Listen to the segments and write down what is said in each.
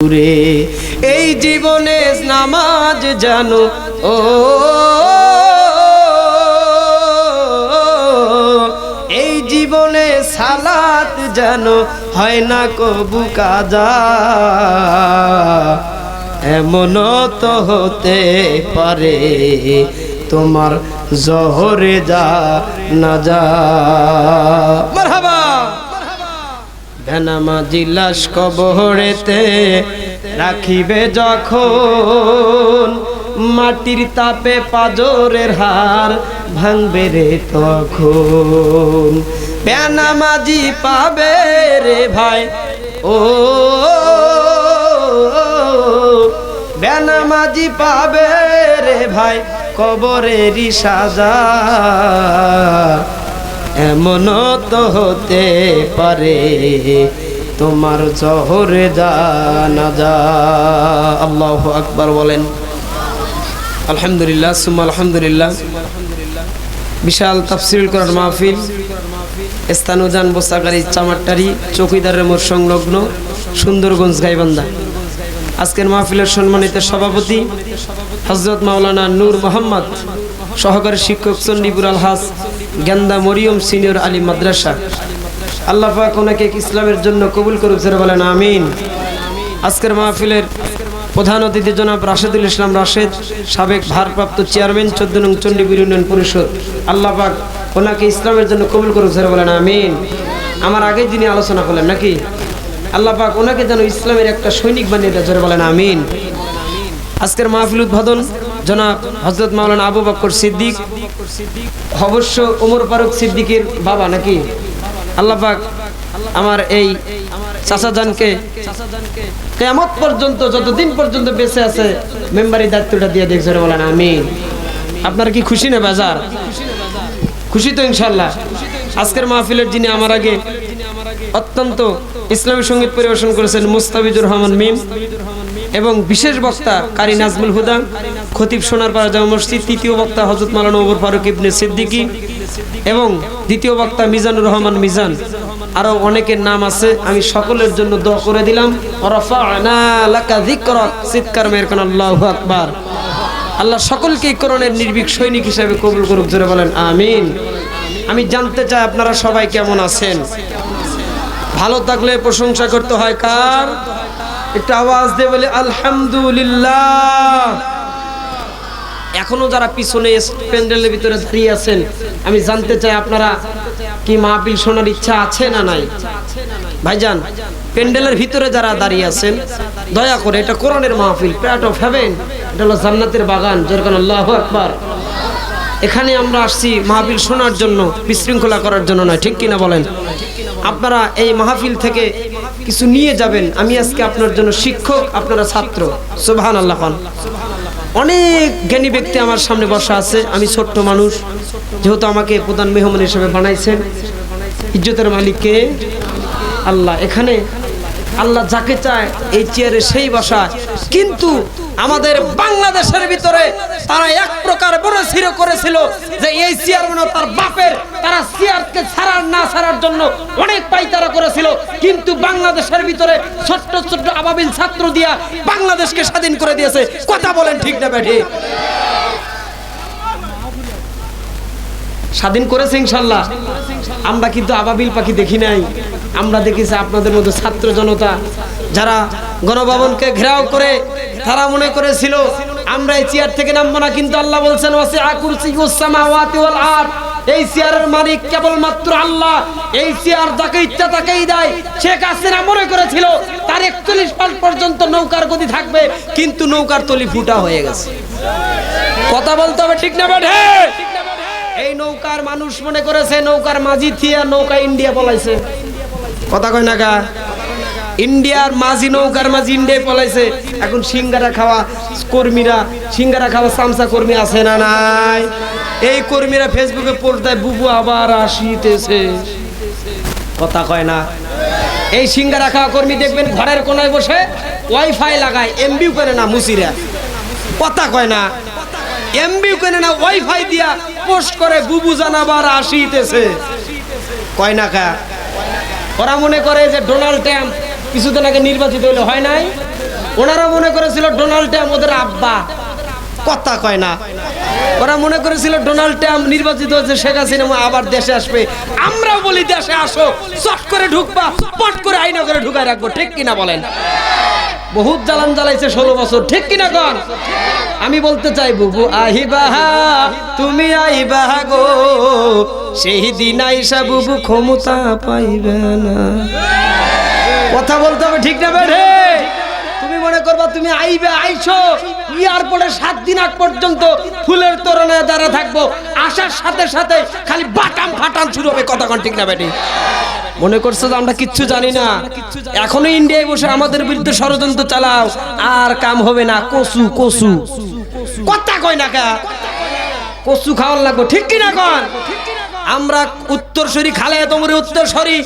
রে এই জীবনে নামাজ জানো। ও, এই জীবনে সালাত জানো, হয় না কবু কাজা? এমন তো হতে পারে, তোমার জহরে যা না যা। ভেনামা জিলাস কবহরেতে রাখিবে যখন মাটির তাপে পাজরের হার ভাঙবে রে তখন। বেনামাজি পাবে রে ভাই, ও বেনামাজি পাবে রে ভাই, কবরেরই সাজা। এমন তো হতে পারে, তোমার জহরে জানা যা। আল্লাহ আকবার বলেন। আলহামদুলিল্লাহ, সুম্মা আলহামদুলিল্লাহ। বিশাল তাফসিরুল করার মাহফিল স্থানুজান বোসাগারি চামারটারি, চৌকিদারের মোড় সংলগ্ন সুন্দরগঞ্জ গাইবান্ধা। আজকের মাহফিলের সম্মানিত সভাপতি হজরত মাওলানা নূর মোহাম্মদ, সহকারী শিক্ষক চণ্ডীপুর আলহাস গেন্দা মরিয়ম সিনিয়র আলী মাদ্রাসা। আল্লাহ পাক ওনাকে ইসলামের জন্য কবুল করুক যারা বলেন, আমিন। আজকের মাহফিলের প্রধান অতিথি জনাব রাশেদুল ইসলাম রাশেদ, সাবেক ভারপ্রাপ্ত চেয়ারম্যান, চোদ্দ নং চণ্ডীপুর ইউনিয়ন পরিষদ। আল্লাহ পাক ওনাকে ইসলামের জন্য কবুল করুক যারা বলেন, আমিন। আমার আগেই যিনি আলোচনা করলেন, নাকি? আল্লাহ পাক ওনাকে যেন ইসলামের একটা সৈনিক বানিয়ে দেয়, জোরে বলেন, আমিন। আজকের মাহফিল উদ্বোধন জনাব হজরত মাওলানা আবু বক্কর সিদ্দিক, অবশ্য ওমর ফারুক সিদ্দিকের বাবা নাকি? আল্লাহ পাক আমার এই চাচাজানকে কেমত পর্যন্ত, যতদিন পর্যন্ত বেঁচে আছে, মেম্বারি দায়িত্বটা দিয়ে দেখছে বলেন, আমিন। আপনার কি খুশি না বাজার? খুশি তো ইনশাল্লাহ আজকের মাহফিলের যিনি আমার আগে অত্যন্ত ইসলামী সংগীত পরিবেশন করেছেন মুস্তাফিজুর রহমান মিম এবং বিশেষ বক্তা কারি নাজমুল হুদা। খতিব সোনার পাড়া জামা মসজিদ, তৃতীয় বক্তা হজরত মালানা ওমর ফারুক ইবনে সিদ্দিকী এবং দ্বিতীয় বক্তা মিজানুর রহমান মিজান। আরও অনেকের নাম আছে, আমি সকলের জন্য দোয়া করে দিলাম। আল্লাহু আকবার। আল্লাহ সকলকে করণের নির্ভীক সৈনিক হিসেবে কবুল করুক, জোরে বলেন, আমিন। আমি জানতে চাই আপনারা সবাই কেমন আছেন? ভালো থাকলে প্রশংসা করতে হয় কার? একটু আওয়াজ দিয়ে বলে, আলহামদুলিল্লাহ। এখনও যারা পিছনে প্যান্ডেলের ভিতরে দাঁড়িয়ে আছেন, আমি জানতে চাই আপনারা কি মাহফিল শোনার ইচ্ছা আছে না নাই? ভাইজান, প্যান্ডেলের ভিতরে যারা দাঁড়িয়ে আছেন, দয়া করে এটা কোরআনের মাহফিল প্যাট অফ হেভেন এটা হলো জান্নাতের বাগান যেরকম আল্লাহ আকবার। এখানে আমরা আসছি মাহফিল শোনার জন্য, বিশৃঙ্খলা করার জন্য নয়, ঠিক কিনা বলেন? আপনারা এই মাহফিল থেকে কিছু নিয়ে যাবেন, আমি আজকে আপনার জন্য শিক্ষক, আপনারা ছাত্র। সুবহান আল্লাহ খান। অনেক জ্ঞানী ব্যক্তি আমার সামনে বসা আছে। আমি ছোট্ট মানুষ। যেহেতু আমাকে প্রধান মেহমান হিসেবে বানাইছেন। ইজ্জতের মালিককে আল্লাহ এখানে আল্লাহ যাকে চায় এই চেয়ারে সেই বসায়। কিন্তু আমাদের বাংলাদেশের ভিতরে তারা এক প্রকার বড় করেছিল যে এই চেয়ার মানে তার বাপের তারা চেয়ারকে ছাড়ার না ছাড়ার জন্য অনেক পাইতারা করেছিল। কিন্তু বাংলাদেশের ভিতরে ছোট্ট ছোট্ট আবাবিল ছাত্র দিয়া বাংলাদেশকে স্বাধীন করে দিয়েছে। কথা বলেন ঠিক না ব্যাঠি স্বাধীন করেছে ইনশাল্লাহ। আমরা কিন্তু আবাবিল পাখি দেখি নাই। আমরা দেখেছি আপনাদের মধ্যে ছাত্র জনতা যারা গণভবনকে ঘেরাও করে তারা মনে করেছিল, আমরা এই চেয়ার থেকে নামবো না। কিন্তু আল্লাহ বলছেন ওয়াসি আকুরসি ওয়াল আরদ। এই চেয়ারের মালিক কেবলমাত্র আল্লাহ। এই চেয়ার যাকে ইচ্ছা তাকেই দেয়। শেখ হাসিনা মনে করেছিল, তার একচল্লিশ পাল পর্যন্ত নৌকার গতি থাকবে, কিন্তু নৌকার তলি ফুটা হয়ে গেছে। কথা বলতে হবে ঠিক না, বেঠে? এই নৌকার মানুষ মনে করেছে, নৌকার মাঝি থিয়া নৌকা ইন্ডিয়া বলাইছে কথা কয় না গা ইন্ডিয়ার মাঝি নৌকার মাঝি ইন্ডিয়ায় পলাইছে। এখন সিঙ্গারা খাওয়া কর্মীরা, সিঙ্গারা খাওয়া সামসা কর্মী আছে না নাই? এই কর্মীরা ফেসবুকে পড়তায় বুবু আবার আসিতেছে। কথা কয় না। এই সিঙ্গারা খাওয়া কর্মী দেখবেন ঘরের কোনায় বসে ওয়াইফাই লাগায় এমবিউ করে না মুসিরা। কথা কয় না। এমবি করে না ওয়াইফাই দিয়া পোস্ট করে, বুবু জানাবার আসিতেছে। কয় না কা? ওরা মনে করে যে ডোনাল্ড ট্রাম্প কিছুদিন আগে নির্বাচিত হইলে হয় নাই? ওনারা মনে করেছিল ডোনাল্ড ট্রাম্প ওদের আব্বা। কথা কয় না। ওরা মনে করেছিল ডোনাল্ড ট্রাম্প নির্বাচিত হয়েছে, শেখ হাসিনা আবার দেশে আসবে। আমরাও বলি, দেশে আসো, চট করে ঢুকবা, পট করে আইনা করে ঢুকায় রাখব। ঠিক কিনা বলেন? বহুত জ্বালান জ্বালাইছে ষোলো বছর। ঠিক কিনা কন? আমি বলতে চাই বুবু আহিবাহা তুমি আইবাহা গো। সেই দিন আইসা বুবু ক্ষমতা পাইবে না। কথা বলতে হবে, ঠিক না বেঠে? তুমি মনে করবা তুমি আইবে, আইছো এয়ারপোর্টে সাত দিন আগ পর্যন্ত ফুলের তোরণে দাঁড়া থাকব। আসার সাথে সাথে খালি বাটাম ফাটাম শুরু হবে, কথা ঠিক না বেটি মনে করছ যে আমরা কিচ্ছু জানি না? এখনও ইন্ডিয়ায় বসে আমাদের বিরুদ্ধে ষড়যন্ত্র চালাও, আর কাম হবে না, কসু কসু। কথা কয় না কা? কসু খাওয়ার লাগবো, ঠিক কিনা কন? আমরা উত্তরসরি খালে তোমরে উত্তরসরি,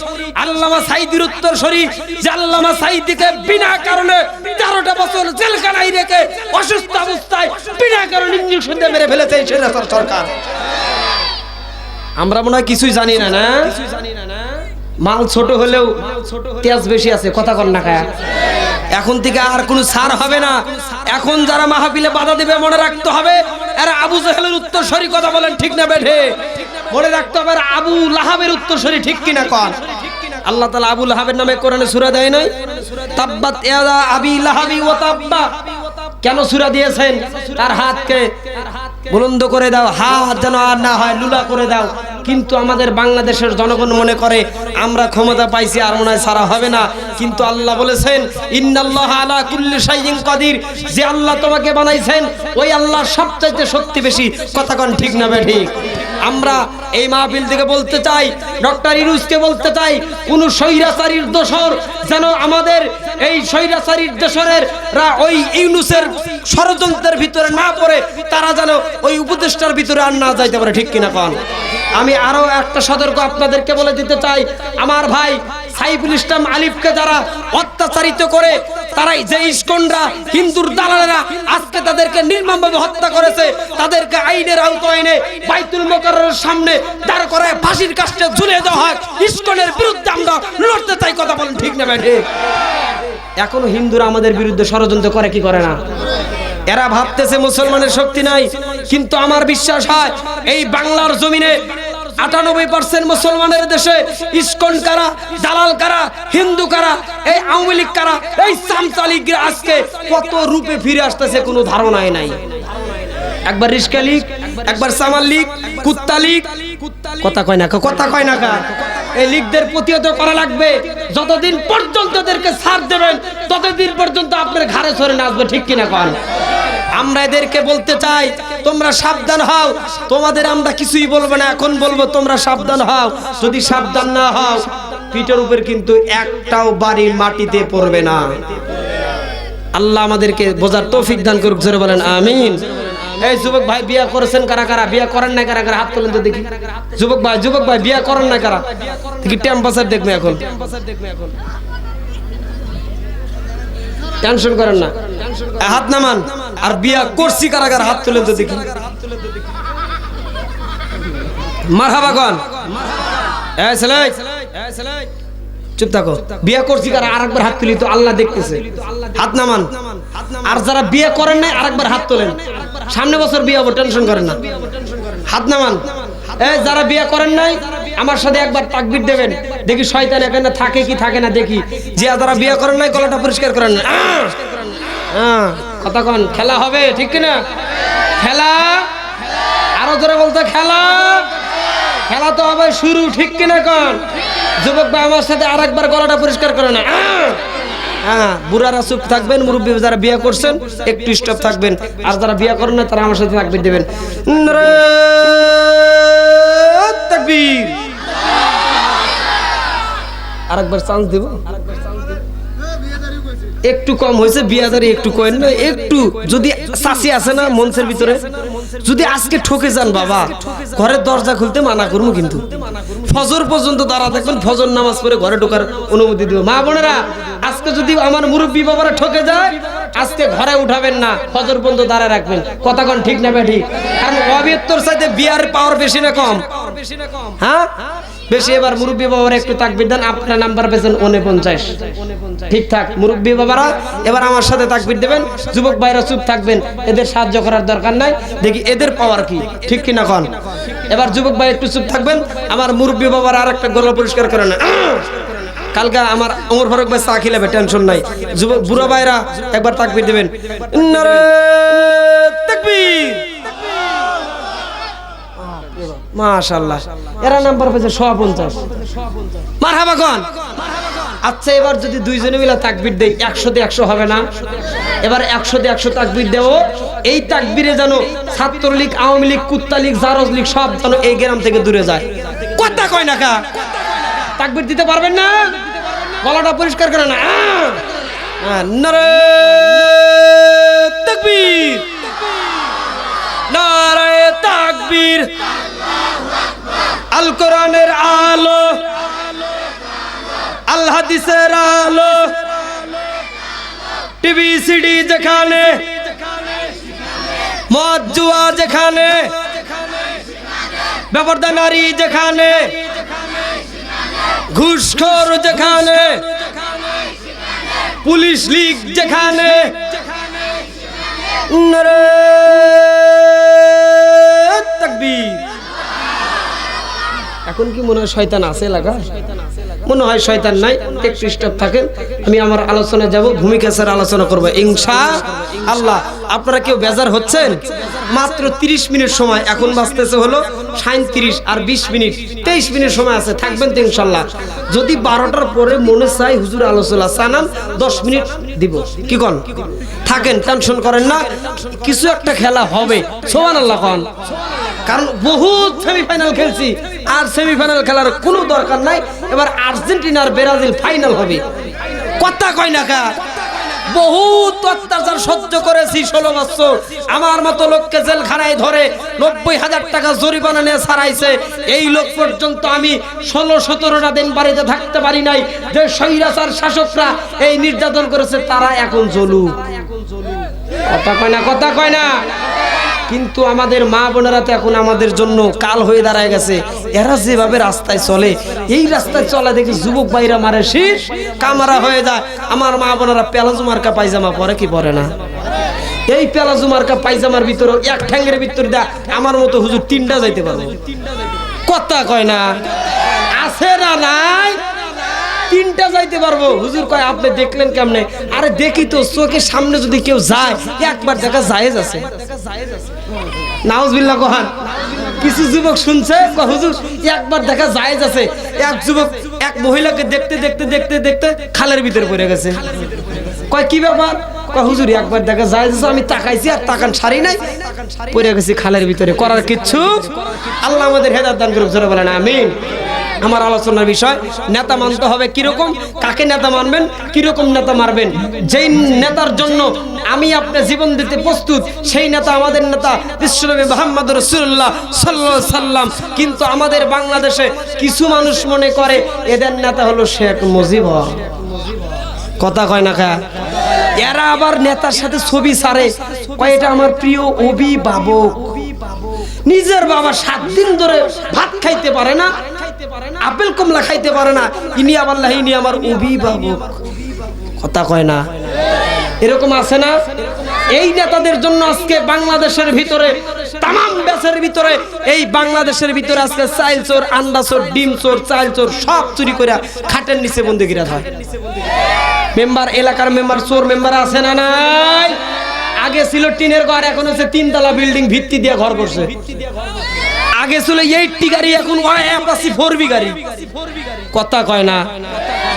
আল্লামা সাইদির উত্তরসরি, যে আল্লামা সাইদিকে বিনা কারণে তেরোটা বছর জেলখানায় রেখে অসুস্থ অবস্থায় বিনা কারণে ইঞ্জেকশন দিয়ে মেরে ফেলেছে এই সরকার। আমরা মনে হয় কিছুই জানি না না? মাল ছোট হলেও তেজ বেশি আছে, কথা কন না খায়া এখন থেকে আর কোনো সার হবে না। এখন যারা মাহফিলে বাধা দেবে, মনে রাখতে হবে আর আবু জাহেলের উত্তর সরি কথা বলেন, ঠিক না বেঠে? মনে রাখতে হবে আবু লাহাবের উত্তর সরি ঠিক কিনা? কর আল্লাহ তালা আবু লাহাবের নামে কোরআনে সুরা দেয় নাই? তাব্বাত আবি লাহাবি ও তাব্বা। কেন সুরা দিয়েছেন? তার হাতকে বুলন্দ করে দাও হাত যেন আর না হয়, লুলা করে দাও। কিন্তু আমাদের বাংলাদেশের জনগণ মনে করে, আমরা ক্ষমতা পাইছি, আর মনে হয় সারা হবে না। কিন্তু আল্লাহ বলেছেন, ইন্নাল্লাহ আলা কুল্লি শাইইন কাদির। যে আল্লাহ তোমাকে বানাইছেন, ওই আল্লাহ সবচাইতে শক্তি বেশি। কথা কোন ঠিক না ঠিক আমরা এই মাহফিল থেকে বলতে চাই, ডক্টর ইরুজকে বলতে চাই, কোন স্বৈরাচারীর দোসর যেন আমাদের এই স্বৈরাচারীর দোসরের ওই ইউনুসের ষড়যন্ত্রের ভিতরে না পড়ে তারা যেন ওই উপদেষ্টার ভিতরে আর না যাইতে পারে, ঠিক কিনা কন? আমি আরও একটা সতর্ক আপনাদেরকে বলে দিতে চাই। আমার ভাই সাইফুল ইসলাম আলিফকে যারা অত্যাচারিত করে, তারাই যে ইস্কনরা, হিন্দুর দালালেরা আজকে তাদেরকে নির্মমভাবে হত্যা করেছে, তাদেরকে আইনের আওতায় এনে বাইতুল মোকাররের সামনে দাঁড় করায় ফাঁসির কাছে ঝুলিয়ে দেওয়া হয়। ইস্কনের বিরুদ্ধে আমরা লড়তে চাই, কথা বলেন ঠিক না ব্যাঠে এখনও হিন্দুরা আমাদের বিরুদ্ধে ষড়যন্ত্র করে, কি করে না? এরা ভাবতেছে মুসলমানের শক্তি নাই, কিন্তু আমার বিশ্বাস হয় এই বাংলার জমিনে আটানব্বই পার্সেন্ট মুসলমানের দেশে ইস্কন কারা, দালাল কারা, হিন্দু কারা, এই আওয়ামী লীগ কারা, এই সামতালিগরা আজকে কত রূপে ফিরে আসতেছে কোনো ধারণাই নাই। একবার রিস্কা লীগ, একবার সামাল লীগ, কুত্তা লীগ, কথা কয় না কথা কয় না কা? এই লীগদের প্রতিহত করা লাগবে। যতদিন পর্যন্ত এদেরকে ছাড় দেবেন, ততদিন পর্যন্ত আপনার ঘাড়ে সরে নাচবে, ঠিক কিনা কন? আমরা এদেরকে বলতে চাই, তোমরা সাবধান হও। তোমাদের আমরা কিছুই বলব না, এখন বলব তোমরা সাবধান হও। যদি সাবধান না হও, পিঠের উপর কিন্তু একটাও বাড়ি মাটিতে পড়বে না। আল্লাহ আমাদেরকে বোঝার তৌফিক দান করুক, জোরে বলেন, আমিন। এই যুবক ভাই, বিয়া করেছেন কারা কারা? বিয়া করেন না কারা কারা? হাত তোলেন তো দেখি। যুবক ভাই যুবক ভাই, বিয়া করেন না কারা? দেখি টেম্পাসার দেখবে এখন। টেনশন করেন না। হাত নামান। আর বিয়া করছি কারা কারা? হাত তোলেন তো দেখি। মারহাবা কন এই ছেলে এই ছেলে চুপ থাকো। বিয়ে করছি কারা? আরেকবার হাত তুলি তো আল্লাহ দেখতেছে। হাত নামান। আর যারা বিয়ে করেন নাই, আরেকবার হাত তোলেন। সামনে বছর বিয়ে হব, টেনশন করেন না। হাত নামান। এই যারা বিয়ে করেন নাই, আমার সাথে একবার তাকবির দেবেন। দেখি শয়তান এখানে থাকে কি থাকে না, দেখি। যে যারা বিয়ে করেন নাই, গলাটা পরিষ্কার করেন না। কথা খেলা হবে, ঠিক কিনা? খেলা? আরও জোরে বলতে, খেলা? খেলা তো হবে শুরু, ঠিক কিনা কন? যুবক ভাই আমার সাথে আরেকবার গলাটা পরিষ্কার করে না! হ্যাঁ বুড়ারা চুপ থাকবেন, মুরব্বী যারা বিয়ে করছেন, একটু স্টপ থাকবেন। আর যারা বিয়ে করেন না তারা আমার সাথে থাকবেন, দেবেন। আরেকবার চান্স দেব? একটু কম হয়েছে বিয়াদারি একটু কয়েন না একটু যদি চাষি আছে না মঞ্চের ভিতরে। যদি আজকে ঠকে যান বাবা, ঘরের দরজা খুলতে মানা করব কিন্তু। ফজর পর্যন্ত দাঁড়া দেখুন ফজর নামাজ পড়ে ঘরে ঢোকার অনুমতি দিব। মা বোনেরা, আজকে যদি আমার মুরব্বী বাবারা ঠকে যায়, আজকে ঘরে উঠাবেন না, ফজর পর্যন্ত দাঁড়া রাখবেন। কোন ঠিক না ব্যাঠি? কারণ অবিত্তর সাথে বিয়ার পাওয়ার বেশি না কম। হ্যাঁ? বেশি এবার মুরব্বী বাবার একটু তাকবির দেন, আপনার নাম্বার পেয়েছেন ওনে পঞ্চাশ ঠিকঠাক মুরব্বী বাবারা, এবার আমার সাথে তাকবির দেবেন, যুবক ভাইরা চুপ থাকবেন, এদের সাহায্য করার দরকার নাই, দেখি এদের পাওয়ার কি, ঠিক কিনা কন? এবার যুবক ভাই একটু চুপ থাকবেন, আমার মুরব্বী বাবার আর একটা গলা পরিষ্কার করে না কালকে আমার অমর ফারুক ভাই চা খিলাবে টেনশন নাই। যুবক বুড়ো ভাইরা একবার তাকবির দেবেন। তাকবীর। মাশাল্লাহ এরা নাম্বার পেয়েছে পঞ্চাশ মার হাবা আচ্ছা এবার যদি দুইজনে মিলে তাকবির দেই একশোতে একশো হবে না? এবার একশোতে একশো তাকবির দেব। এই তাকবিরে যেন ছাত্রলীগ, আওয়ামী লীগ, কুত্তা লীগ, জারজ লীগ সব যেন এই গ্রাম থেকে দূরে যায়। কথা কয় না কা? তাকবির দিতে পারবেন না? গলাটা পরিষ্কার করে না। নারে তাকবীর। নারে তাকবীর। আল কোরআনের আলো, আল হাদিসের আলো, টিভি, সিডি যেখানে, মদ, জুয়া যেখানে ব্যাপারদা নারী যেখানে, ঘুষখোর যেখানে, পুলিশ লীগ যেখানে এখন কি মনে হয় শয়তান আছে এলাকা মনে হয় শয়তান নাই একটু স্টপ থাকেন। আমি আমার আলোচনা যাব, ভূমিকা স্যার আলোচনা করব। ইনশা আল্লাহ, আপনারা কেউ বেজার হচ্ছেন? মাত্র 30 মিনিট সময়, এখন বাঁচতেছে হলো সাঁত্রিশ আর 20 মিনিট। 23 মিনিট সময় আছে, থাকবেন তো ইনশাল্লাহ। যদি বারোটার পরে মনে চাই হুজুর আলোচনা চানান, দশ মিনিট দিব। কি কন? থাকেন, টেনশন করেন না। কিছু একটা খেলা হবে। সোমান আল্লাহ কন। কারণ বহুত সেমিফাইনাল খেলছি। আর সেমিফাইনাল খেলার কোনো দরকার নাই। এবার আর্জেন্টিনার ব্রাজিল ফাইনাল হবে। কথা কয় না কা বহুত অত্যাচার সহ্য করেছি ষোলো বছর। আমার মতো লোককে জেলখানায় ধরে নব্বই হাজার টাকা জরিমানা নিয়ে ছাড়াইছে। এই লোক পর্যন্ত আমি ষোলো সতেরোটা দিন বাড়িতে থাকতে পারি নাই। যে স্বৈরাচার শাসকরা এই নির্যাতন করেছে, তারা এখন জলু কথা কয় না, কথা কয় না। কিন্তু আমাদের মা বোনেরা তো এখন আমাদের জন্য কাল হয়ে দাঁড়ায় গেছে। এরা যেভাবে রাস্তায় চলে, এই রাস্তায় চলা দেখি যুবক ভাইরা মারে শীষ, কামারা হয়ে যায়। আমার মা বোনেরা পেলাজু মার্কা পায়জামা পরে কি পরে না? এই পেলাজু মার্কা পায়জামার ভিতরে এক ঠ্যাঙ্গের ভিতর দা আমার মতো হুজুর তিনটা যাইতে পারব। কথা কয় না, আছে না নাই? তিনটা যাইতে পারব। হুজুর কয়, আপনি দেখলেন কেমনে? আরে দেখি তো চোখের সামনে যদি কেউ যায় একবার দেখা জায়েজ আছে। নাউজবিল্লাহ কহান কিছু যুবক শুনছে হুজুর একবার দেখা জায়েজ আছে। এক যুবক, এক মহিলাকে দেখতে দেখতে দেখতে দেখতে খালের ভিতরে পড়ে গেছে। কয়, কি ব্যাপার? হুজুর একবার দেখা আছে, আমি তাকাইছি আর তাকান ছাড়ি নাই। পড়ে গেছি খালের ভিতরে। করার কিচ্ছু আল্লাহ আমাদের হেদাত দান জোরে বলেন, আমিন। আমার আলোচনার বিষয়, নেতা মানতে হবে কীরকম, কাকে নেতা মানবেন, কীরকম নেতা মারবেন। যেই নেতার জন্য আমি আপনার জীবন দিতে প্রস্তুত, সেই নেতা আমাদের নেতা বিশ্বনবী মোহাম্মদ রসুল্লাহ সাল্লাহ সাল্লাম। কিন্তু আমাদের বাংলাদেশে কিছু মানুষ মনে করে, এদের নেতা হলো শেখ মুজিব কথা কয় না কা? এরা আবার নেতার সাথে ছবি সারে এটা আমার প্রিয় অভিভাবক। নিজের বাবা সাত দিন ধরে ভাত খাইতে পারে না আপেল কমলা খাইতে পারে না। ইনি আবার লা, ইনি আমার অভিভাবক। কথা কয় না? এরকম আছে না? এই নেতাদের জন্য আজকে বাংলাদেশের ভিতরে তাম দেশের ভিতরে এই বাংলাদেশের ভিতরে আজকে চাইল চোর আন্ডা চোর ডিম চোর চাইল চোর সব চুরি করে খাটের নিচে বন্দি গিরা হয় মেম্বার এলাকার মেম্বার চোর মেম্বার আছে না নাই? আগে ছিল টিনের ঘর এখন হচ্ছে তিনতলা বিল্ডিং ভিত্তি দিয়ে ঘর করছে আগে ছিল এইটটি গাড়ি, এখন অ্যাপাসি ফোর বি গাড়ি। কথা কয় না?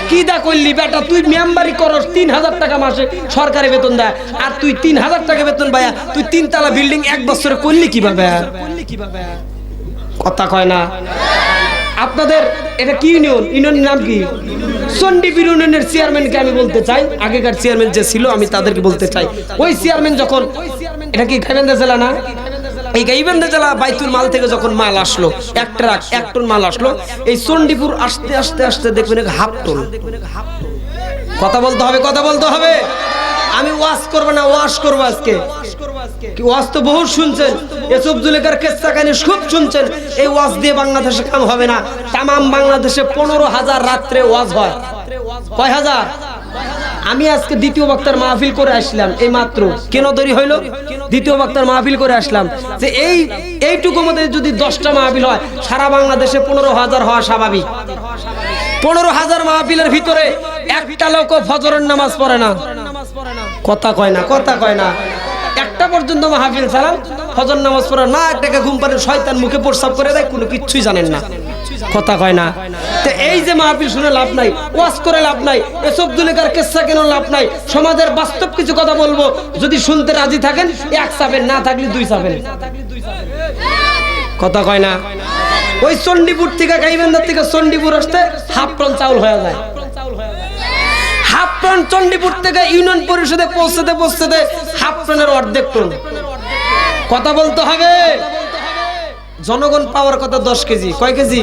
কি দা করলি বেটা? তুই মেম্বারি করস, তিন হাজার টাকা মাসে সরকারি বেতন দেয়। আর তুই তিন হাজার টাকা বেতন পায়া তুই তিনতলা বিল্ডিং এক বছরে করলি কীভাবে? কথা কয় না? আপনাদের, এটা কি ইউনিয়ন ইউনিয়নের নাম কি? চণ্ডীপুর ইউনিয়নের চেয়ারম্যানকে আমি বলতে চাই। আগেকার চেয়ারম্যান যে ছিল, আমি তাদেরকে বলতে চাই। ওই চেয়ারম্যান যখন, এটা কি গাইবান্ধা জেলা না? এই গাইবান্ধা জেলা বাইতুল মাল থেকে যখন মাল আসলো, এক ট্রাক, এক টন মাল আসলো, এই চণ্ডীপুর আসতে আসতে আসতে দেখবেন হাফ টন। কথা বলতে হবে, কথা বলতে হবে। আমি ওয়াশ করব না ওয়াশ করব আজকে। ওয়াজ তো বহু শুনছেন। এসব জুলেকার কেসা কাহিনী খুব শুনছেন। এই ওয়াজ দিয়ে বাংলাদেশে কাম হবে না। তামাম বাংলাদেশে পনেরো হাজার রাত্রে ওয়াজ হয়। কয় হাজার? আমি আজকে দ্বিতীয় বক্তার মাহফিল করে আসলাম, এই মাত্র। কেন দেরি হইল? দ্বিতীয় বক্তার মাহফিল করে আসলাম। যে এই এইটুকু মধ্যে যদি দশটা মাহফিল হয়, সারা বাংলাদেশে পনেরো হাজার হওয়া স্বাভাবিক। পনেরো হাজার মাহফিলের ভিতরে একটা লোক ফজরের নামাজ পড়ে না। কথা কয় না, কথা কয় না। একটা পর্যন্ত মাহফিল চালান ফজর নামাজ পড়া, না একটাকে ঘুম পারে শয়তান মুখে প্রস্রাব করে দেয়, কোনো কিচ্ছুই জানেন না। কথা কয় না। তো এই যে মাহফিল শুনে লাভ নাই, ওয়াজ করে লাভ নাই, এসব দুলিকার কেসা কেন লাভ নাই? সমাজের বাস্তব কিছু কথা বলব, যদি শুনতে রাজি থাকেন, এক চাবেন না থাকলে দুই চাবেন কথা কয় না। ওই চণ্ডীপুর থেকে গাইবান্ধার থেকে চণ্ডীপুর আসতে হাফ টন চাউল হয়ে যায়। হাফ টন চণ্ডীপুর থেকে ইউনিয়ন পরিষদে পৌঁছতে পৌঁছতে হাফ টনের অর্ধেক টন কথা বলতে হবে। জনগণ পাওয়ার কথা দশ কেজি। কয় কেজি?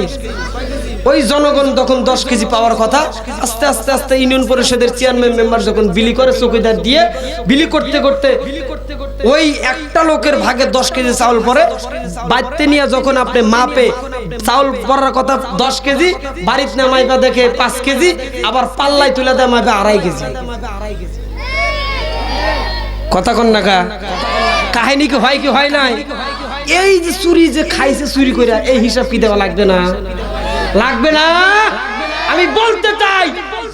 ওই জনগণ তখন দশ কেজি পাওয়ার কথা আস্তে আস্তে আস্তে ইউনিয়ন পরিষদের চেয়ারম্যান মেম্বার যখন বিলি করে চৌকিদার দিয়ে বিলি করতে করতে ওই একটা লোকের ভাগে দশ কেজি চাউল পরে বাড়িতে নিয়ে যখন আপনি মাপে চাউল পড়ার কথা দশ কেজি বাড়িতে নামাইবা দেখে পাঁচ কেজি, আবার পাল্লায় তুলে দেয় মাপে আড়াই কেজি। কথা কন নাকা কাহিনী কি হয় কি হয় নাই? এই যে চুরি যে খাইছে চুরি করে এই হিসাব কি দেওয়া লাগবে না? লাগবে না? আমি বলতে চাই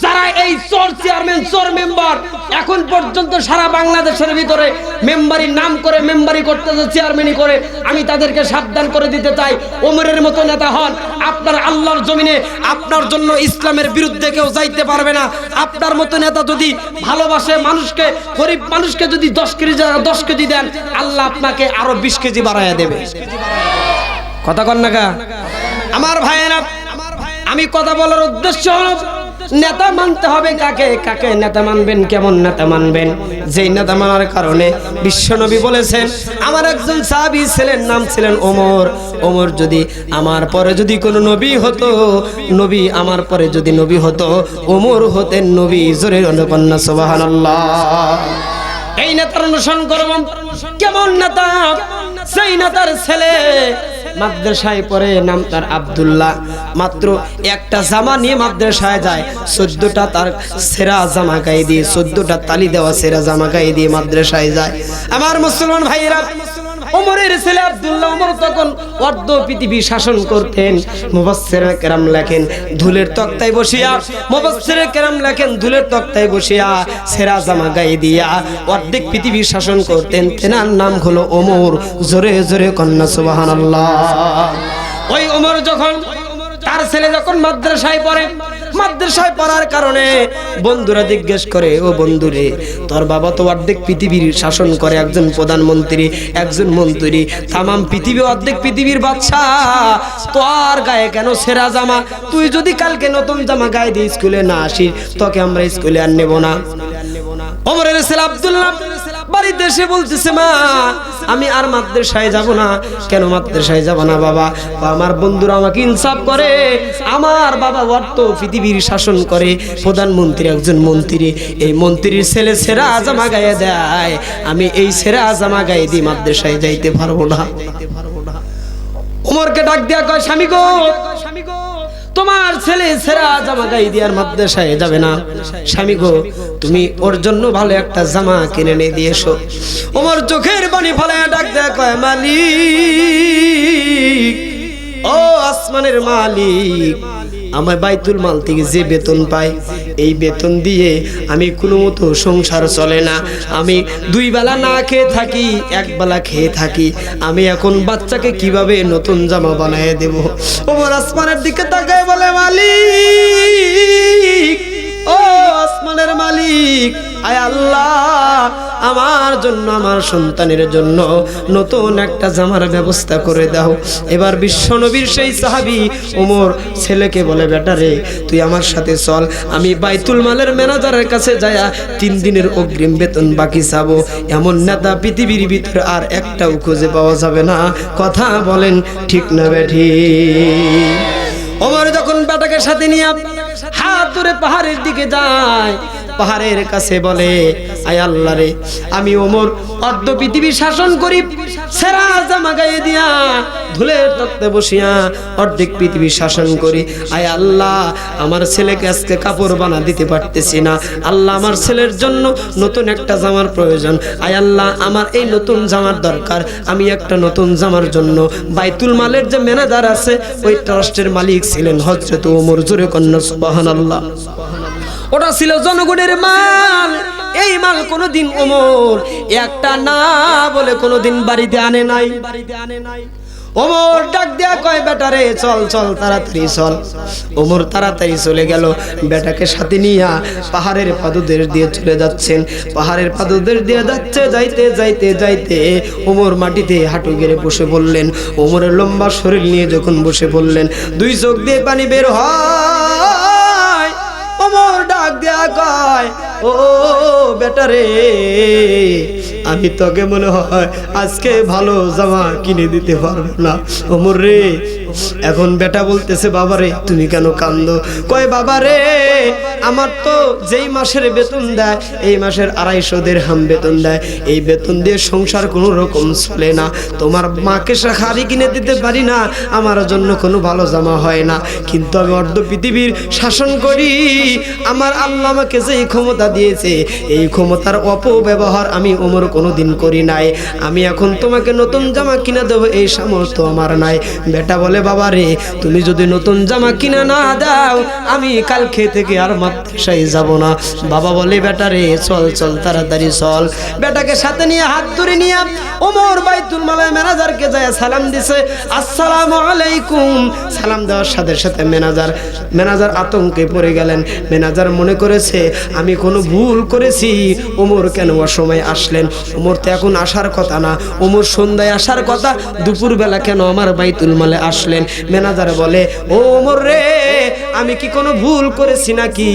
যারা এই চোর চেয়ারম্যান, চোর মেম্বার, এখন পর্যন্ত সারা বাংলাদেশের ভিতরে মেম্বারি নাম করে মেম্বারি করতেছে, চেয়ারম্যানই করে, আমি তাদেরকে সাবধান করে দিতে চাই। ওমরের মতো নেতা হন, আপনার আল্লাহর জমিনে আপনার জন্য ইসলামের বিরুদ্ধে কেউ যাইতে পারবে না। আপনার মতো নেতা যদি ভালোবাসে মানুষকে, গরিব মানুষকে যদি দশ কেজি দশ কেজি দেন, আল্লাহ আপনাকে আরও বিশ কেজি বাড়াইয়া দেবে। কথা কন না কা? আমার ভাইয়েরা, আমি কথা বলার উদ্দেশ্য হলো নেতা মানতে হবে কাকে? কাকে নেতা মানবেন? কেমন নেতা মানবেন? যেই নেতা মানার কারণে বিশ্বনবী বলেছেন, আমার একজন সাহাবী ছিলেন, নাম ছিলেন ওমর। ওমর যদি আমার পরে যদি কোনো নবী হতো, নবী আমার পরে যদি নবী হতো, ওমর হতেন নবী জোরে অনুকন্যা সুবহানাল্লাহ। এই নেতার অনুসরণ করব কেমন নেতা? সেই নেতার ছেলে মাদ্রাসায় পড়ে, নাম তার আবদুল্লাহ। মাত্র একটা জামা নিয়ে মাদ্রাসায় যায়, চোদ্দটা তার সেরা জামা গায়ে দিয়ে, চোদ্দটা তালি দেওয়া সেরা জামা গায়ে দিয়ে মাদ্রাসায় যায়। আমার মুসলমান ভাইয়েরা ওমরের ছেলে আব্দুল্লাহ ওমর তখন অর্ধ পৃথিবী শাসন করতেন। মুবাসসির কেরাম লেখেন, ধুলের তক্তায় বসিয়া। মুবাসসির কেরাম লেখেন, ধুলের তক্তায় বসিয়া সেরা জামা গায়ে দিয়া অর্ধেক পৃথিবী শাসন করতেন। তেনার নাম হলো ওমর। জোরে জোরে কন্যা, সুবহানাল্লাহ। ওই ওমর যখন, তার ছেলে যখন মাদ্রাসায় পড়ে মাদ্রাসায় পড়ার কারণে বন্ধুরা জিজ্ঞেস করে, ও বন্ধুরে, তোর বাবা তো অর্ধেক পৃথিবীর শাসন করে, একজন প্রধানমন্ত্রী, একজন মন্ত্রী। তামাম পৃথিবী অর্ধেক পৃথিবীর বাচ্চা তোর গায়ে কেন সেরা জামা? তুই যদি কালকে নতুন জামা গায়ে দিয়ে স্কুলে না আসিস, তোকে আমরা স্কুলে আর নেব না। ওমরের ছেলে আব্দুল্লাহ বাড়িতে এসে বলতেছে, মা, আমি আর মাদ্রাসায় যাব না। কেন মাদ্রাসায় যাব না বাবা? আমার বন্ধুরা আমাকে ইনসাফ করে। আমার বাবা অর্থ পৃথিবীর শাসন করে। প্রধানমন্ত্রী একজন মন্ত্রী। এই মন্ত্রীর ছেলে সেরা জামা গায়ে দেয়। আমি এই সেরা জামা গায়ে দিয়ে মাদ্রাসায় যাইতে পারব না। ওমরকে ডাক দিয়া কয় স্বামী গো স্বামী গো তোমার ছেলে সেরা জামা গাই দিয়ার মাদ্রাসায় যাবে না। স্বামী গো, তুমি ওর জন্য ভালো একটা জামা কিনে নিয়ে দিয়েছ। ওমর চোখের পানি ফলায় ডাক দেয়, কয়, মালিক, ও আসমানের মালিক আমার বাইতুল মাল থেকে যে বেতন পাই এই বেতন দিয়ে আমি কোনো মতো সংসার চলে না। আমি দুই বেলা না খেয়ে থাকি, এক বেলা খেয়ে থাকি। আমি এখন বাচ্চাকে কীভাবে নতুন জামা বানিয়ে দেবো? ওমর আসমানের দিকে তাকায় বলে, মালিক আসমানের মালিক। আয় আল্লাহ, আমার জন্য, আমার সন্তানের জন্য নতুন একটা জামার ব্যবস্থা করে দাও। এবার বিশ্বনবীর সেই সাহাবি ওমর ছেলেকে বলে বেটারে তুই আমার সাথে চল, আমি বাইতুল মালের ম্যানেজারের কাছে যায়া তিন দিনের অগ্রিম বেতন বাকি চাবো। এমন নেতা পৃথিবীর ভিতরে আর একটাও খুঁজে পাওয়া যাবে না। কথা বলেন ঠিক না, বেঠি? ওমর যখন বেটাকে সাথে নিয়ে হাত ধরে পাহাড়ের দিকে যায়। পাহাড়ের কাছে বলে আয় আল্লাহ রে। আমি ওমর, অর্ধ পৃথিবী শাসন করি, সেরা জামা গায়ে দিয়া, ধুলের তত্ত্বে বসিয়া অর্ধেক পৃথিবী শাসন করি। আয় আল্লাহ, আমার ছেলেকে আজকে কাপড় বানা দিতে পারতেছি না। আল্লাহ আমার ছেলের জন্য নতুন একটা জামার প্রয়োজন। আয় আল্লাহ, আমার এই নতুন জামার দরকার। আমি একটা নতুন জামার জন্য বাইতুল মালের যে ম্যানেজার আছে, ওই ট্রাস্টের মালিক ছিলেন হজরত ওমর। জোরে কন্যা সুবাহান আল্লাহ ওটা ছিল জনগণের মাল। এই মাল কোনোদিন ওমর, একটা না বলে কোনোদিন বাড়িতে আনে নাই। বাড়িতে আনে নাই ওমর ডাক দেয়া কয়, বেটা রে, চল চল, তাড়াতাড়ি চল। ওমর তাড়াতাড়ি চলে গেল। বেটাকে সাথে নিয়া পাহাড়ের পাদুদের দিয়ে চলে যাচ্ছেন। পাহাড়ের পাদুদের দিয়ে যাচ্ছে, যাইতে যাইতে যাইতে ওমর মাটিতে হাঁটু গেড়ে বসে বললেন ওমরের লম্বা শরীর নিয়ে যখন বসে বললেন দুই চোখ দিয়ে পানি বের হয়। ওমর ডাক দেয়া কয়, ও বেটারে, আমি তোকে মনে হয় আজকে ভালো জামা কিনে দিতে পারব না। ওমর রে, এখন বেটা বলতেছে বাবা রে তুমি কেন কান্দো কয় বাবা রে আমার তো যেই মাসের বেতন দেয়, এই মাসের আড়াইশো দের হাম বেতন দেয়। এই বেতন দিয়ে সংসার কোনো রকম চলে না। তোমার মাকে শাড়ি কিনে দিতে পারি না, আমার জন্য কোনো ভালো জামা হয় না। কিন্তু আমি অর্ধ পৃথিবীর শাসন করি আমার আল্লাহ আমাকে যেই ক্ষমতা দিয়েছে, এই ক্ষমতার অপব্যবহার আমি ওমর কোনো দিন করি নাই। আমি এখন তোমাকে নতুন জামা কিনে দেবো, এই সামর্থ্য আমার নাই। বেটা বলে, বাবা রে, তুমি যদি নতুন জামা কিনে না দাও, আমি কালকে থেকে আর মাদ্রাসায় যাব না। বাবা বলে, বেটা রে, চল চল, তাড়াতাড়ি চল। বেটাকে সাথে নিয়ে, হাত ধরে নিয়ে, ওমর বাইতুল মালায় ম্যানেজারকে যায় সালাম দিছে, আসসালামু আলাইকুম। সালাম দেওয়ার সাথে সাথে ম্যানেজার ম্যানেজার আতঙ্কে পড়ে গেলেন। ম্যানেজার মনে করেছে, আমি কোনো ভুল করেছি। ওমর কেন অসময় আসলেন? ওমর তো এখন আসার কথা না। ওমর সন্ধ্যায় আসার কথা, দুপুরবেলা কেন আমার বাইতুল মালে আসলেন? ম্যানেজার বলে, ও ওমর রে, আমি কি কোনো ভুল করেছি নাকি?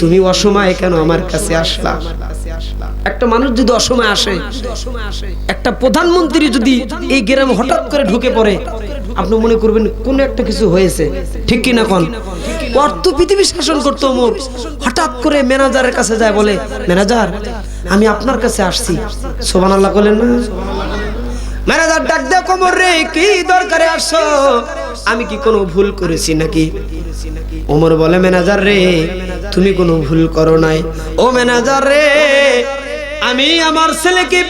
তুমি অসময়ে কেন আমার কাছে আসলা? একটা মানুষ যদি অসময় আসে, একটা প্রধানমন্ত্রী যদি এই গ্রামে হঠাৎ করে ঢুকে পড়ে আপনি মনে করবেন কোন একটা কিছু হয়েছে। ঠিক কি না কোন অর্থ পৃথিবী শাসন করতো ওমর হঠাৎ করে ম্যানেজারের কাছে যায় বলে, ম্যানেজার, আমি আপনার কাছে আসছি। সোবান আল্লাহ বলেন না। ম্যানেজার, ডাক দে কোমর রে, কি দরকারে আসছো? আমি কি কোনো ভুল করেছি নাকি? ওমর বলে, ম্যানেজার রে, তুমি কোনো ভুল করো নাই। ও ম্যানেজার রে, আমি আমার ছেলেকে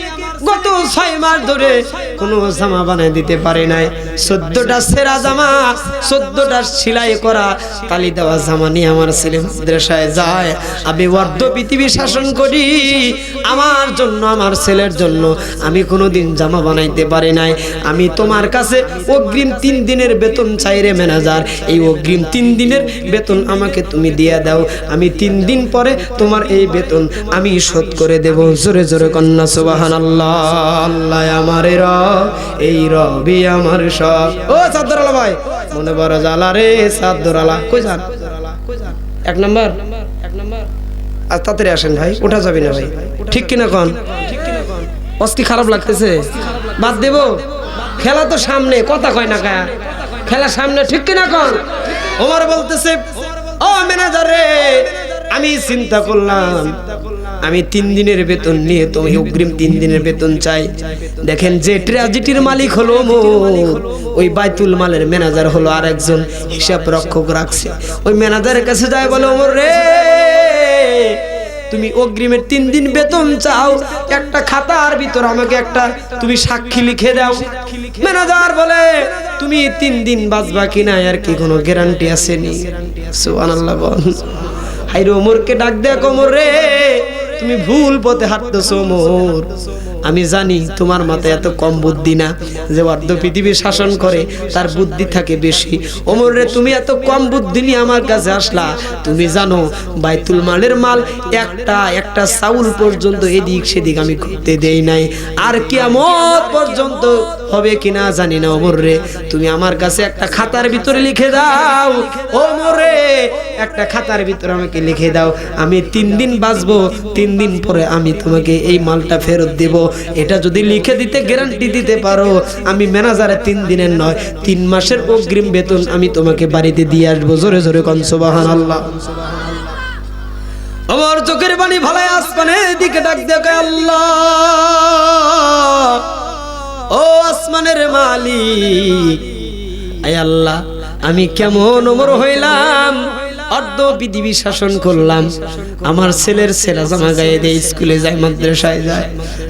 গত ছয় মাস ধরে কোনো জামা বানায় দিতে পারে নাই। চোদ্দটা সেরা জামা, চোদ্দটা সেলাই করা, তালি দেওয়া জামা নিয়ে আমার ছেলে মাদ্রাসায় যায়। আমি অর্ধ পৃথিবী শাসন করি, আমার জন্য, আমার ছেলের জন্য। আমি কোনোদিন জামা বানাইতে পারি নাই। আমি তোমার কাছে অগ্রিম তিন দিনের বেতন চাই রে ম্যানেজার। এই অগ্রিম তিন দিনের বেতন আমাকে তুমি দিয়ে দাও। আমি তিন দিন পরে তোমার এই বেতন আমি শোধ করে দেব। জোরে জোরে কন্যা সুবাহান আল্লাহ আল্লাহ আমার রব, এই রবি আমার সব ও সাদ্দরালা ভাই, মনে বড় জ্বালা রে সাদ্দরালা। কই যান? এক নাম্বার। এক নাম্বার আর তাড়াতাড়ি আসেন ভাই ওঠা যাবে না ভাই। ঠিক কিনা কন? অস্তি খারাপ লাগতেছে। বাদ দেব? খেলা তো সামনে, কথা কয় না কায়া। খেলা সামনে, ঠিক কিনা কন? ওমর বলতেছে, ও ম্যানেজার রে, আমি চিন্তা করলাম আমি তিন দিনের বেতন নিয়ে তো অগ্রিম তিন দিনের বেতন চাই। দেখেন যে ট্র্যাজেডির মালিক হলো ওই বাইতুল মালের ম্যানেজার হলো আরেকজন হিসাব রক্ষক রাখছে। ওই ম্যানেজারের কাছে যায় বলে রে, তুমি অগ্রিমের তিন দিন বেতন চাও। একটা খাতার ভিতর আমাকে একটা তুমি সাক্ষী লিখে দাও। ম্যানেজার বলে, তুমি তিন দিন বাঁচবা কিনা আর কি কোনো গ্যারান্টি আসেনি সুবহানাল্লাহ বল। হাইরে ওমরকে ডাক দেখ, ওমর রে তুমি ভুল পথে হাঁটতেছো ওমর আমি জানি তোমার মাথায় এত কম বুদ্ধি না যে অর্ধ পৃথিবী শাসন করে, তার বুদ্ধি থাকে বেশি। ওমর রে, তুমি এত কম বুদ্ধি নিয়ে আমার কাছে আসলা। তুমি জানো, বাইতুল মালের মাল একটা একটা চাউল পর্যন্ত এদিক সেদিক আমি করতে দেই নাই। আর কিয়ামত পর্যন্ত হবে কিনা জানি না ওমর রে। তুমি আমার কাছে একটা খাতার ভিতরে লিখে দাও। ওমর রে, একটা খাতার ভিতরে আমাকে লিখে দাও। আমি তিন দিন বাঁচবো, তিন দিন পরে আমি তোমাকে এই মালটা ফেরত দেব। এটা যদি লিখে দিতে গ্যারান্টি দিতে পারো, আমি ম্যানেজারে তিন দিনের নয়, তিন মাসের অগ্রিম বেতন আমি তোমাকে বাড়িতে দিয়ে আসব। জোরে জোরে কনসবাহান আল্লাহ আমার চোখের বাণী ভালাই আসমানের দিকে ডাক দেখে আল্লাহ। ও আসমানের মালিক, আয় আল্লাহ, আমি কেমন ওমর হইলাম? অর্ধ পৃথিবী শাসন করলাম। আমার ছেলের ছেঁড়া জামা গায়ে দিয়ে স্কুলে যায়, মাদ্রাসায় যায়।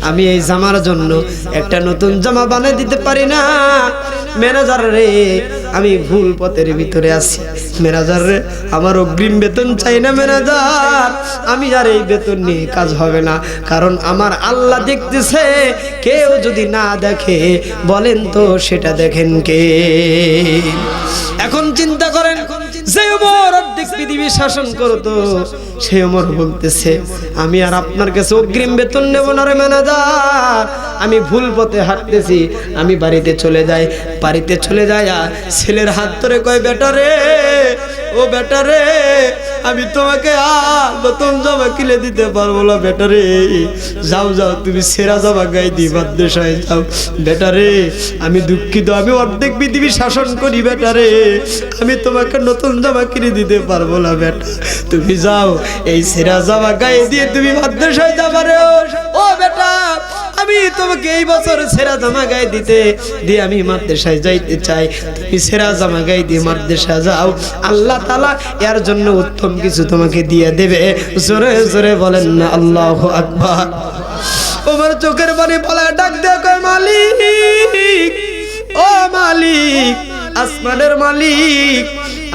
আমি এই জামার জন্য একটা নতুন জামা বানিয়ে দিতে পারি না। ম্যানেজার রে, আমি ভুল পথের ভিতরে আছি। ম্যানেজার রে, আমার অগ্রিম বেতন চাই না ম্যানেজার। আমি আর এই বেতন নিয়ে কাজ হবে না, কারণ আমার আল্লাহ দেখতেছে, কেউ যদি না দেখে, বলেন তো সেটা দেখেন কে? এখন চিন্তা করেন যে ওমর অর্ধেক পৃথিবী শাসন করতো, সেই ওমর বলতেছে, আমি আর আপনার কাছে অগ্রিম বেতন নেব না রে ম্যানেজার। আমি ভুল পথে হাঁটতেছি, আমি বাড়িতে চলে যাই, বাড়িতে চলে যাই ছেলের হাত ধরে কয়, বেটা রে, ও বেটা রে আমি তোমাকে আর নতুন জামা কিনে দিতে পারব না বেটা রে যাও যাও, তুমি সেরা জামা গাই দি মাদ্রাসায় যাও। বেটা রে আমি দুঃখিত, আমি অর্ধেক পৃথিবী শাসন করি বেটা রে আমি তোমাকে নতুন জামা কিনে দিতে পারব না বেটা তুমি যাও, এই সেরা জামা গায়ে দিয়ে তুমি মাদ্রাসায় যাবা রে। ও বেটা আমি তোমাকে এই বছর সেরা জামা গায়ে দিতে, দিয়ে আমি মাদ্রাসায় যাইতে চাই। তুমি সেরা জামা গায়ে দিয়ে মাদ্রাসা যাও। আল্লাহ তালা এর জন্য উত্তম কিছু তোমাকে দিয়ে দেবে। জোরে জোরে বলেন না, আল্লাহ আকবার। তোমার চোখের পানি পালা ডাক দেখো মালিক, ও মালিক, আসমানের মালিক,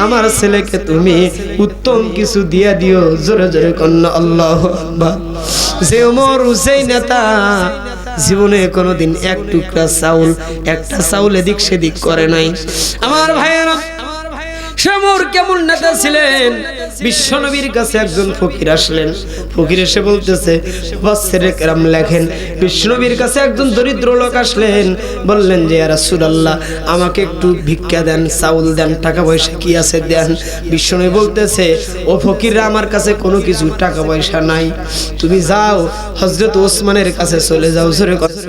আমার ছেলেকে তুমি উত্তম কিছু দিয়ে দিও। জোরে জোরে কন্যা, আল্লাহ যে ওমর হুসেন নেতা জীবনে কোনোদিন এক টুকরা চাউল একটা চাউল এদিক সেদিক করে নাই। আমার ভাইয়েরা সমর কেমন নেতা ছিলেন? বিশ্বনবীর কাছে একজন ফকির আসলেন। ফকির এসে বলতেছে কেরাম লেখেন, বিশ্বনবীর কাছে একজন দরিদ্র লোক আসলেন। বললেন যে রাসূলুল্লাহ, আমাকে একটু ভিক্ষা দেন, চাউল দেন টাকা পয়সা কি আছে দেন? বিশ্বনবী বলতেছে, ও ফকিররা আমার কাছে কোনো কিছু টাকা পয়সা নাই। তুমি যাও হজরত ওসমানের কাছে চলে যাও। চলে যাও কথা।